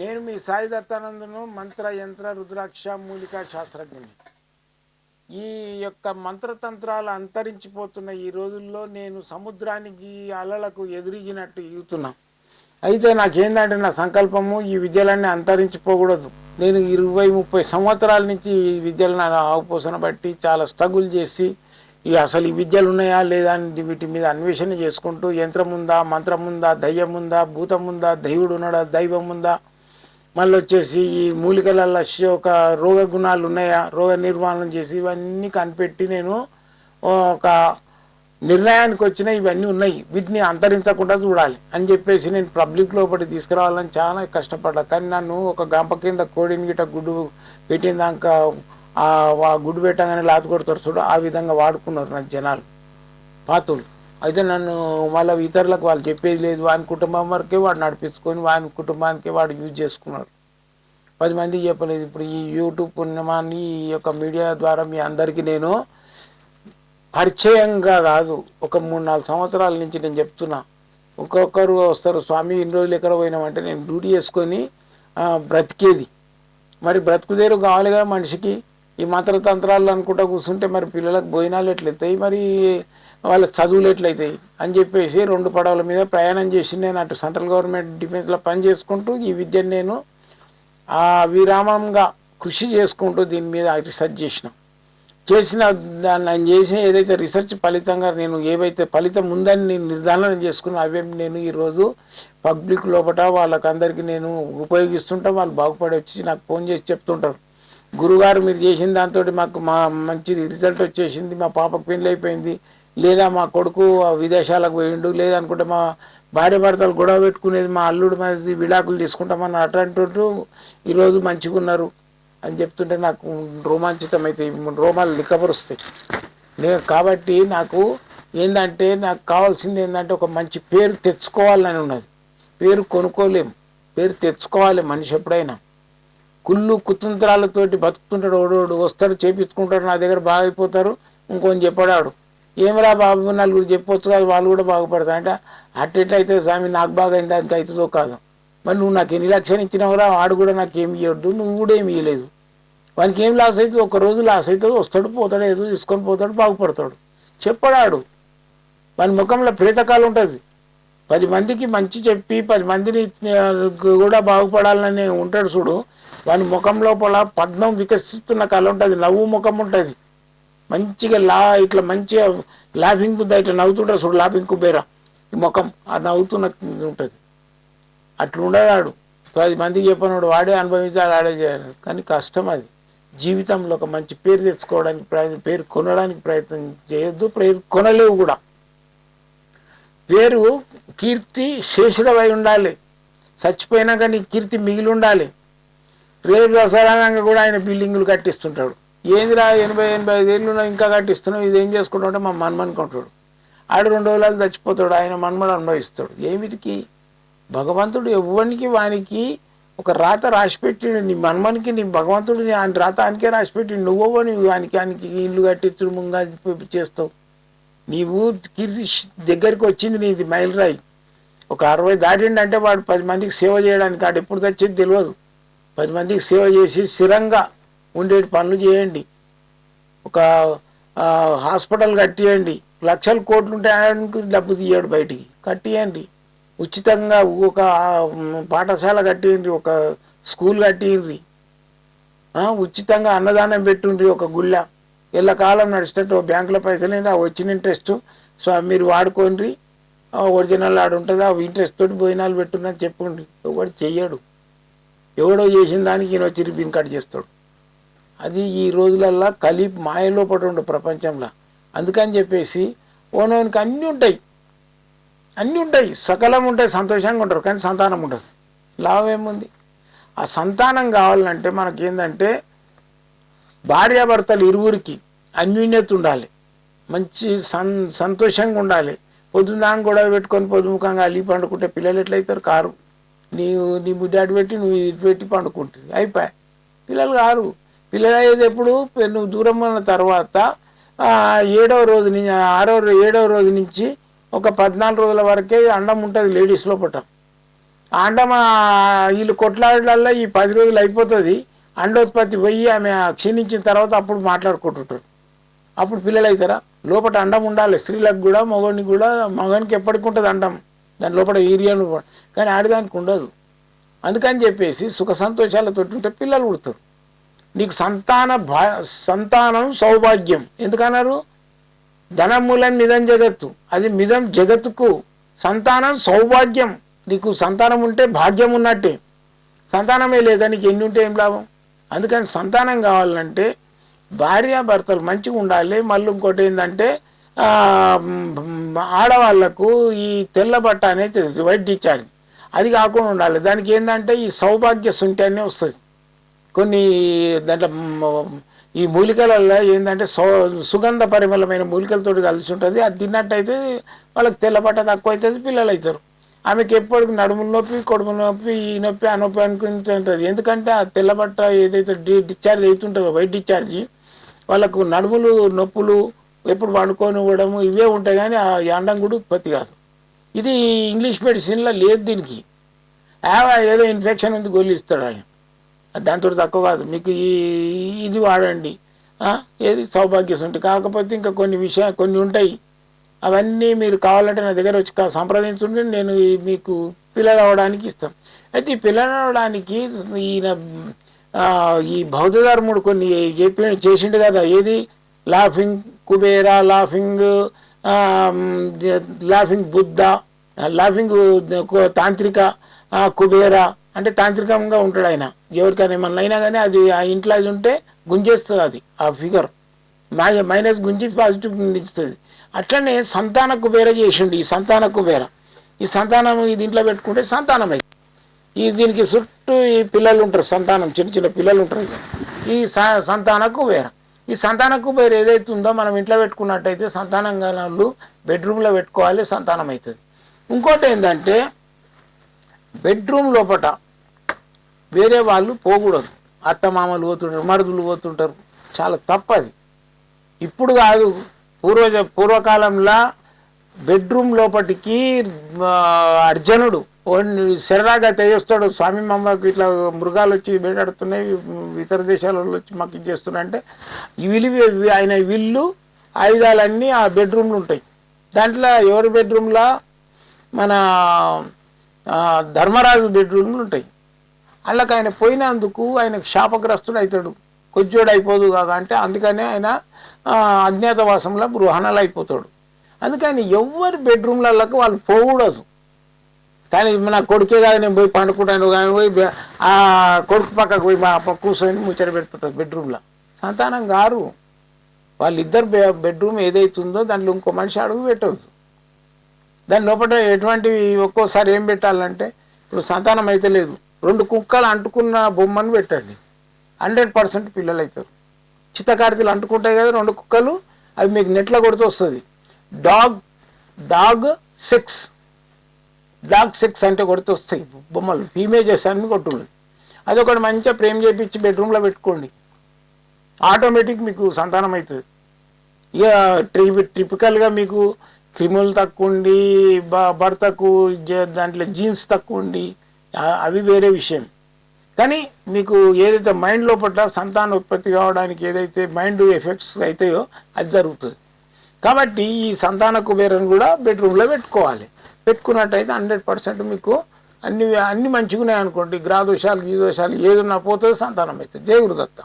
నేను మీ సాయి దత్తానందను మంత్ర యంత్ర రుద్రాక్ష మూలికా శాస్త్రజ్ఞుని. ఈ యొక్క మంత్రతంత్రాలు అంతరించిపోతున్న ఈ రోజుల్లో నేను సముద్రానికి అలలకు ఎదిరిగినట్టు ఈగుతున్నా అయితే నాకేందంటే నా సంకల్పము ఈ విద్యలన్నీ అంతరించిపోకూడదు. నేను ఇరవై ముప్పై సంవత్సరాల నుంచి ఈ విద్యలను ఆవుపోసన బట్టి చాలా స్ట్రగుల్ చేసి ఈ అసలు ఈ విద్యలు ఉన్నాయా లేదా అని వీటి మీద అన్వేషణ చేసుకుంటూ యంత్రం ఉందా మంత్రం ఉందా దయ్యం ఉందా భూతం ఉందా దైవుడు ఉన్నాడా దైవం ఉందా? మళ్ళీ వచ్చేసి ఈ మూలికల ఒక రోగ గుణాలు ఉన్నాయా రోగ నిర్మాణం చేసి ఇవన్నీ కనిపెట్టి నేను ఒక నిర్ణయానికి వచ్చిన ఇవన్నీ ఉన్నాయి. వీటిని అంతరించకుండా చూడాలి అని చెప్పేసి నేను పబ్లిక్ లోపలి తీసుకురావాలని చాలా కష్టపడ్డా. కానీ నన్ను ఒక గంప కింద కోడిని గిట గుడ్డు పెట్టిందాక ఆ వా- గుడ్డు పెట్టగానే లాత కొడతారు చూడు ఆ విధంగా వాడుకున్నారు నాకు జనాలు పాతులు అయితే నన్ను మళ్ళీ ఇతరులకు వాళ్ళు చెప్పేది లేదు వాని కుటుంబం వరకే వాడు నడిపించుకొని వాని కుటుంబానికి వాడు యూజ్ చేసుకున్నాడు పది మందికి చెప్పలేదు ఇప్పుడు ఈ యూట్యూబ్ పుణ్యమాన్ని ఈ యొక్క మీడియా ద్వారా మీ అందరికీ నేను పరిచయంగా కాదు ఒక మూడు నాలుగు సంవత్సరాల నుంచి నేను చెప్తున్నా. ఒక్కొక్కరు వస్తారు స్వామి ఇన్ని రోజులు ఎక్కడ పోయినామంటే నేను డ్యూటీ చేసుకొని బ్రతికేది. మరి బ్రతుకుదేరు కావాలిగా మనిషికి. ఈ మంత్రతంత్రాలు అనుకుంటా కూర్చుంటే మరి పిల్లలకు భోజనాలు ఎట్లయితాయి మరి వాళ్ళ చదువులు ఎట్లయితాయి అని చెప్పేసి రెండు పడవల మీద ప్రయాణం చేసి నేను అటు సెంట్రల్ గవర్నమెంట్ డిఫెన్స్లో పని చేసుకుంటూ ఈ విద్యను నేను ఆ విరామంగా కృషి చేసుకుంటూ దీని మీద రీసెర్చ్ చేసిన. చేసిన దాన్ని నేను చేసిన ఏదైతే రీసెర్చ్ ఫలితంగా నేను ఏవైతే ఫలితం ఉందని నేను నిర్ధారణ చేసుకున్న అవే నేను ఈరోజు పబ్లిక్ లోపల వాళ్ళకందరికీ నేను ఉపయోగిస్తుంటా వాళ్ళు బాగుపడి వచ్చి నాకు ఫోన్ చేసి చెప్తుంటారు. గురుగారు మీరు చేసిన దాంతో మాకు మా మంచి రిజల్ట్ వచ్చేసింది మా పాపకు పెళ్ళి అయిపోయింది లేదా మా కొడుకు విదేశాలకు పోయిండు లేదనుకుంటే మా భార్య భర్తలు గొడవ పెట్టుకునేది మా అల్లుడు మాది విడాకులు తీసుకుంటామని అటువంటి ఈరోజు మంచిగా ఉన్నారు అని చెప్తుంటే నాకు రోమాంచితం అయితే రోమాలు లిక్కపరుస్తాయి. నేను కాబట్టి నాకు ఏంటంటే నాకు కావాల్సింది ఏంటంటే ఒక మంచి పేరు తెచ్చుకోవాలని ఉన్నది. పేరు కొనుక్కోలేము. పేరు తెచ్చుకోవాలి మనిషి ఎప్పుడైనా. కుళ్ళు కుతంత్రాలతోటి బతుకుతుంటాడు ఓడోడు వస్తాడు చేపించుకుంటాడు నా దగ్గర బాగా అయిపోతారు ఇంకొని చెప్పడాడు. ఏమిరా బాబు నలుగురు చెప్పొచ్చు కాదు వాళ్ళు కూడా బాగుపడతారు. అంటే అట్టెట్లయితే స్వామి నాకు బాగా అయింది అంత అవుతుందో కాదు. మరి నువ్వు నాకు ఎన్ని లక్షలు ఇచ్చినావురా వాడు కూడా నాకు ఏమి ఇవ్వద్దు నువ్వు కూడా ఏమి ఇవ్వలేదు వానికి ఏం లాస్ అవుతుంది? ఒక రోజు లాస్ అవుతుంది వస్తాడు పోతాడు ఏదో తీసుకొని పోతాడు బాగుపడతాడు. చెప్పడాడు. వాని ముఖంలో ప్రేతకాలు ఉంటుంది. పది మందికి మంచి చెప్పి పది మందిని కూడా బాగుపడాలని ఉంటాడు చూడు. వాని ముఖం లోపల పద్మం వికసిస్తున్న కళ ఉంటుంది నవ్వు ముఖం ఉంటుంది. మంచిగా లా ఇట్లా మంచిగా లాఫింగ్ బుద్ధ ఇట్లా నవ్వుతుంటారు చూడు లాఫింగ్ కుబేరా. ఈ ముఖం ఆ నవ్వుతున్న ఉంటుంది. అట్లా ఉండడాడు పది మందికి చెప్పినాడు వాడే అనుభవించాలి ఆడే చేయాలి. కానీ కష్టం అది. జీవితంలో ఒక మంచి పేరు తెచ్చుకోవడానికి ప్రయత్నం పేరు కొనడానికి ప్రయత్నం చేయొద్దు పేరు కొనలేవు కూడా. పేరు కీర్తి శేషుడవై ఉండాలి. చచ్చిపోయినాక నీ కీర్తి మిగిలి ఉండాలి. రేపు దసరానంగా కూడా ఆయన బిల్డింగులు కట్టిస్తుంటాడు. ఏందిరా ఎనభై ఎనభై ఐదు ఏళ్ళు ఇంకా కట్టిస్తున్నావు ఇది ఏం చేసుకుంటావు అంటే మా మన్మనుకుంటాడు ఆడు రెండు రోజులు చచ్చిపోతాడు ఆయన మన్మడు అనుభవిస్తాడు. ఏమిటికి? భగవంతుడు ఎవరికి వానికి ఒక రాత రాసిపెట్టిండు. నీ మన్మనికి నీ భగవంతుడు ఆయన రాత ఆయనకే రాసిపెట్టిండు. నువ్వో నువ్వు ఆయనకి ఆయనకి ఇల్లు కట్టించు ముంగా చేస్తావు. నీవు కీర్తి దగ్గరికి వచ్చింది నీది మైలురాయి. ఒక అరవై దాటిండంటే వాడు పది మందికి సేవ చేయడానికి ఆడు ఎప్పుడు తెచ్చేది తెలియదు పది మందికి సేవ చేసి స్థిరంగా ఉండేటి పనులు చేయండి. ఒక హాస్పిటల్ కట్టియండి. లక్షల కోట్లు ఉంటే ఆయనకి డబ్బు తీయడు బయటికి. కట్టియండి. ఉచితంగా ఒక పాఠశాల కట్టియండి ఒక స్కూల్ కట్టియండి ఉచితంగా అన్నదానం పెట్టుండ్రి ఒక గుళ్ళ. ఇళ్ళ కాలం నడిచేటట్టు బ్యాంకులో పైసలు ఆ వచ్చిన ఇంట్రెస్ట్ సో మీరు వాడుకోండి ఒరిజినల్ ఆడు ఉంటుంది ఆ ఇంట్రెస్ట్ తోటి భోజనాలు పెట్టున్నది చెప్పండి ఒకటి చెయ్యడు. ఎవడో చేసిన దానికి ఈయన వచ్చి రిబ్బిన్ కట్ చేస్తాడు. అది ఈ రోజులల్లా కలి మాయలో పడి ఉండు ప్రపంచంలో. అందుకని చెప్పేసి ఓనోనికి అన్నీ ఉంటాయి. అన్నీ ఉంటాయి. సకలం ఉంటాయి సంతోషంగా ఉంటారు కానీ సంతానం ఉండదు. లాభం ఏముంది? ఆ సంతానం కావాలంటే మనకేందంటే భార్యాభర్తలు ఇరువురికి అన్యూన్యత ఉండాలి. మంచి సన్ సంతోషంగా ఉండాలి. పొద్దున్నాక గొడవ పెట్టుకొని పొద్దుముఖంగా అల్లి పండుకుంటే పిల్లలు ఎట్లయితారు? కారు. నీవు నీ ముడ్డాడు పెట్టి నువ్వు ఇటు పెట్టి పండుకుంటుంది. అయిపోయి. పిల్లలు కారు. పిల్లలు అయ్యేది ఎప్పుడు నువ్వు దూరం ఉన్న తర్వాత ఏడవ రోజు నుంచి ఆరో ఏడవ రోజు నుంచి ఒక పద్నాలుగు రోజుల వరకే అండం ఉంటుంది లేడీస్ లోపల ఆ అండం వీళ్ళు కొట్లాడలల్లో ఈ పది రోజులు అయిపోతుంది. అండోత్పత్తి పోయి ఆమె క్షీణించిన తర్వాత అప్పుడు మాట్లాడుకుంటుంటారు. అప్పుడు పిల్లలు అవుతారా లోపల అండం ఉండాలి. స్త్రీలకు కూడా మగవానికి కూడా మగవానికి ఎప్పటికి ఉంటుంది అండం. దాని లోపల వీర్యాలు కానీ ఆడదానికి ఉండదు. అందుకని చెప్పేసి సుఖ సంతోషాలతో ఉంటే పిల్లలు పుడతారు. నీకు సంతాన భా సంతానం సౌభాగ్యం. ఎందుకన్నారు? ధనమూలం మిదం జగత్తు. అది మిదం జగత్తుకు సంతానం సౌభాగ్యం. నీకు సంతానం ఉంటే భాగ్యం ఉన్నట్టే. సంతానమే లేదా? నీకు ఎన్ని ఉంటే ఏం లాభం? అందుకని సంతానం కావాలంటే భార్యాభర్తలు మంచిగా ఉండాలి. మళ్ళీ ఇంకోటి ఏంటంటే ఆడవాళ్ళకు ఈ తెల్ల బట్ట అనేది వైట్ డిశ్చార్జ్ అది కాకుండా ఉండాలి. దానికి ఏంటంటే ఈ సౌభాగ్య శుంఠి వస్తుంది. కొన్ని దాంట్లో ఈ మూలికలలో ఏంటంటే సౌ సుగంధ పరిమళమైన మూలికలతో కలిసి ఉంటుంది. అది తిన్నట్టయితే వాళ్ళకి తెల్లబట్ట తక్కువ అవుతుంది పిల్లలు అవుతారు ఆమెకి ఎప్పటికి నడుముల నొప్పి కొడుము నొప్పి ఈ నొప్పి ఆ నొప్పి అనుకుంటుంటుంది ఎందుకంటే ఆ తెల్లబట్ట ఏదైతే డి డిశ్చార్జ్ అవుతుంటుందో వైట్ డిశ్చార్జ్ వాళ్ళకు నడుములు నొప్పులు ఎప్పుడు వండుకొని ఇవ్వడము ఇవే ఉంటాయి కానీ ఆ అండం కూడా ఉత్పత్తి కాదు. ఇది ఇంగ్లీష్ మెడిసిన్లో లేదు దీనికి. ఆ, ఏదో ఇన్ఫెక్షన్ ఉంది గోళీ ఇస్తాడు ఆయన దాంతో తక్కువ కాదు. మీకు ఈ ఇది వాడండి. ఏది సౌభాగ్యం ఉంటుంది కాకపోతే ఇంకా కొన్ని విషయాలు కొన్ని ఉంటాయి. అవన్నీ మీరు కావాలంటే నా దగ్గర వచ్చి కా- సంప్రదించుంటే నేను మీకు పిల్లలు అవడానికి ఇస్తాం. అయితే ఈ పిల్లలు అవడానికి ఈయన ఈ బౌద్ధ ధర్ముడు కొన్ని చెప్పి చేసిండు కదా ఏది? Laughing Kubera laughing laughing Buddha laughing తాంత్రిక కుబేర అంటే తాంత్రికంగా ఉంటాడు ఆయన. ఎవరికైనా ఏమన్నా అయినా కానీ అది ఆ ఇంట్లో అది ఉంటే గుంజేస్తుంది అది ఆ ఫిగర్. మైనస్ గుంజి పాజిటివ్ ఇస్తుంది అట్లనే సంతాన కుబేర చేసిండు ఈ సంతాన కుబేర. ఈ సంతానం ఈ దీంట్లో పెట్టుకుంటే సంతానం అయింది. ఈ దీనికి చుట్టూ ఈ పిల్లలు ఉంటారు సంతానం చిన్న చిన్న పిల్లలు ఉంటారు. ఈ స- సంతాన కుబేర. ఈ సంతాన కుబేరు ఏదైతే ఉందో మనం ఇంట్లో పెట్టుకున్నట్టయితే సంతానం గల బెడ్రూమ్లో పెట్టుకోవాలి సంతానం అవుతుంది ఇంకోటి ఏంటంటే బెడ్రూమ్ లోపట వేరే వాళ్ళు పోకూడదు. అత్తమామలు పోతుంటారు మరుదులు పోతుంటారు. చాలా తప్పది. ఇప్పుడు కాదు పూర్వ పూర్వకాలంలో బెడ్రూమ్ లోపటికి అర్జునుడు సరదాగా శరరాగా స్వామి మమ్మకి ఇట్లా మృగాలు వచ్చి వేటాడుతున్నాయి. ఇతర దేశాల వచ్చి మాకు ఇది చేస్తున్నాయి అంటే ఈ విలువ ఆయన విల్లు ఆయుధాలన్నీ ఆ బెడ్రూమ్లు ఉంటాయి. దాంట్లో ఎవరి బెడ్రూమ్లో? మన ధర్మరాజు బెడ్రూమ్లు ఉంటాయి. అందులోకి ఆయన పోయినందుకు ఆయనకు శాపగ్రస్తుడు అవుతాడు. కొజ్జోడు అయిపోదు కాక అంటే అందుకనే ఆయన అజ్ఞాతవాసంలో గృహణాలు అయిపోతాడు అందుకని ఎవరి బెడ్రూమ్లలోకి వాళ్ళు పోకూడదు. కానీ నా కొడుకే కాదు నేను పోయి పండుకుంటాను కానీ పోయి ఆ కొడుకు పక్కకు పోయి మా కూర్చొని ముచ్చట పెడుతుంటారు బెడ్రూమ్లో. సంతానం గారు వాళ్ళిద్దరు బెడ్రూమ్ ఏదైతుందో దాంట్లో ఇంకో మనిషి అడుగు పెట్టవద్దు దాని లోపల ఎటువంటి ఒక్కోసారి ఏం పెట్టాలంటే ఇప్పుడు సంతానం అయితే లేదు. రెండు కుక్కలు అంటుకున్న బొమ్మను పెట్టండి. హండ్రెడ్ పర్సెంట్ పిల్లలు అవుతారు చిత్తకార్తీలు అంటుకుంటాయి కదా రెండు కుక్కలు అవి మీకు నెట్లో కొడుతూ వస్తుంది. Dog dog sex. Black sex అంటే కొడుతూ వస్తాయి. బొమ్మలు ఫీమేజెస్ అన్ని కొట్టుళ్ళు అదొకటి మంచిగా ప్రేమ చేపించి బెడ్రూమ్లో పెట్టుకోండి. ఆటోమేటిక్ మీకు సంతానం అవుతుంది. ఇక ట్రిప్ ట్రిపికల్గా మీకు క్రిములు తక్కువ ఉండి బ- భర్తకు దాంట్లో జీన్స్ తక్కువ ఉండి అవి వేరే విషయం. కానీ మీకు ఏదైతే మైండ్ లోపల సంతాన ఉత్పత్తి కావడానికి ఏదైతే మైండ్ ఎఫెక్ట్స్ అవుతాయో అది జరుగుతుంది. కాబట్టి ఈ సంతాన కుబేరను కూడా బెడ్రూమ్లో పెట్టుకోవాలి. పెట్టుకున్నట్టయితే హండ్రెడ్ పర్సెంట్ మీకు అన్ని అన్ని మంచిగా ఉన్నాయి అనుకోండి గ్రహదోషాలు గీదోషాలు ఏదున్నా పోతుంది సంతానం అవుతుంది. జయ గురుదత్త.